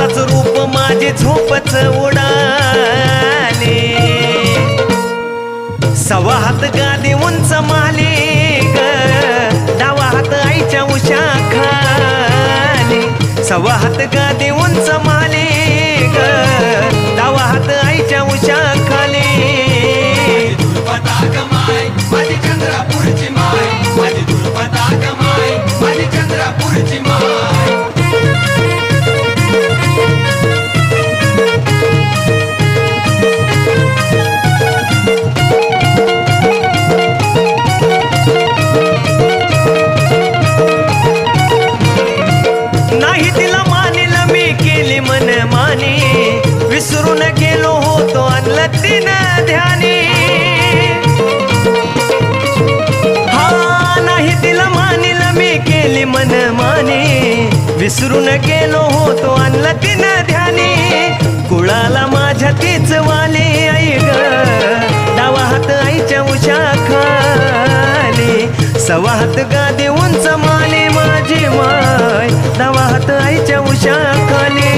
स्वतःच रूप माझे झोपच उडाले. सवा हात गादी उंच माले डावा हात आईच्या उशा खाली. सवा हात गादी उंच विसरून गेलो होतो आणलं तिनं ध्यानी. हा नाही तिला मानिल मी केली मन माने विसरून गेलो होतो आणलं तिनं ध्यानी. कुळाला माझ्या तीच वाली आई ग. डावा हात आईच्या उशा खाली. सवा हात गादी उंच माली माझी माय. डावा हात आईच्या उशा खाली.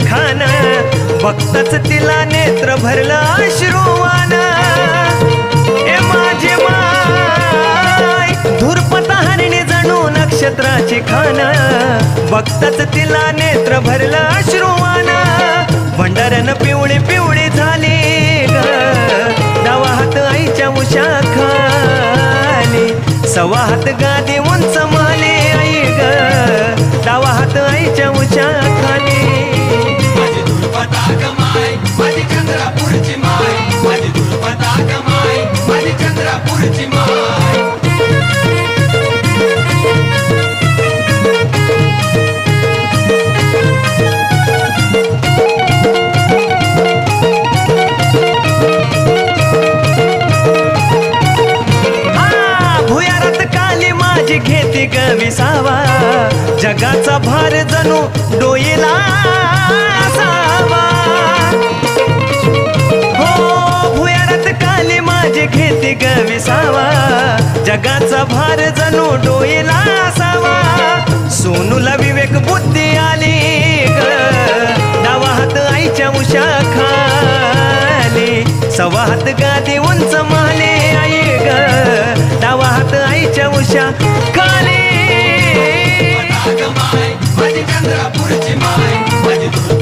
खान बघतच तिला नेत्र भरलं अश्रुवान. ए माझे माय धुरपता हरिणी जणू नक्षत्र खान बघतच तिला नेत्र भरला अश्रुवान. भंडाऱ्यानं पिवळी पिवळी झाली ग. हात आईच्या उशा खाली सवा हात गादी उंच माले आई ग. डावा हात आईच्या उशा वेग विसावा. जगाचा भार जणू डोईला असावा हो भुयारात काली माझी घेती ग विसावा. जगाचा भार जणू डोईला असावा सोनूला विवेक बुद्धी आली ग. डावा हात आईच्या उशा खाली. सवाहात गादी उंच माले आई ग. डावा हात आईच्या उशा खाली.